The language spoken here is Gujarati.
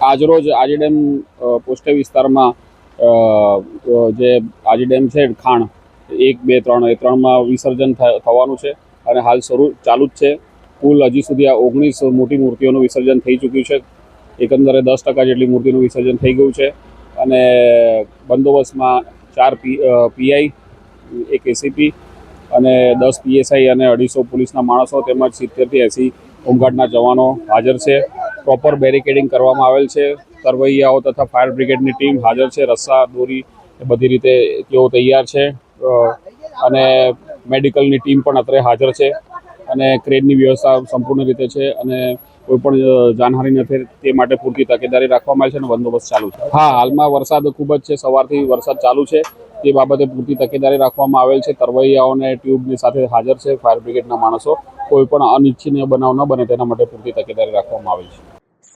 આજરોજ આજી ડેમ પોસ્ટે વિસ્તારમાં જે આજી ડેમ છે, ખાણ, એક, બે, ત્રણ, એ ત્રણમાં વિસર્જન થવાનું છે અને હાલ શરૂ, ચાલુ જ છે. કુલ હજી સુધી આ ઓગણીસ મોટી મૂર્તિઓનું વિસર્જન થઈ ચૂક્યું છે. એકંદરે દસ ટકા જેટલી મૂર્તિનું વિસર્જન થઈ ગયું છે. અને બંદોબસ્તમાં ચાર પી પીઆઈ એક એસીપી અને દસ પીએસઆઈ અને અઢીસો પોલીસના માણસો તેમજ સિત્તેરથી એંસી હોમગાર્ડના જવાનો હાજર છે. પ્રોપર બેરિકેડિંગ કરવામાં આવેલ છે. તરવૈયાઓ તથા ફાયર બ્રિગેડની ટીમ હાજર છે. રસ્સા દોરી બધી રીતે તેઓ તૈયાર છે. અને મેડિકલની ટીમ પણ અત્રે હાજર છે અને ક્રેનની વ્યવસ્થા સંપૂર્ણ રીતે છે અને કોઈ પણ અ, ન નથી તે માટે પૂરતી તકેદારી રાખવામાં આવી છે અને બંદોબસ્ત ચાલુ છે. હા હાલમાં વરસાદ ખૂબ જ છે. સવારથી વરસાદ ચાલુ છે. તે બાબતે પૂરતી તકેદારી રાખવામાં આવેલ છે. તરવૈયાઓને ટ્યુબની સાથે હાજર છે ફાયર બ્રિગેડના માણસો. કોઈ પણ અનિચ્છનીય બનાવ ન બને તેના માટે પૂરતી તકેદારી રાખવામાં આવેલ છે.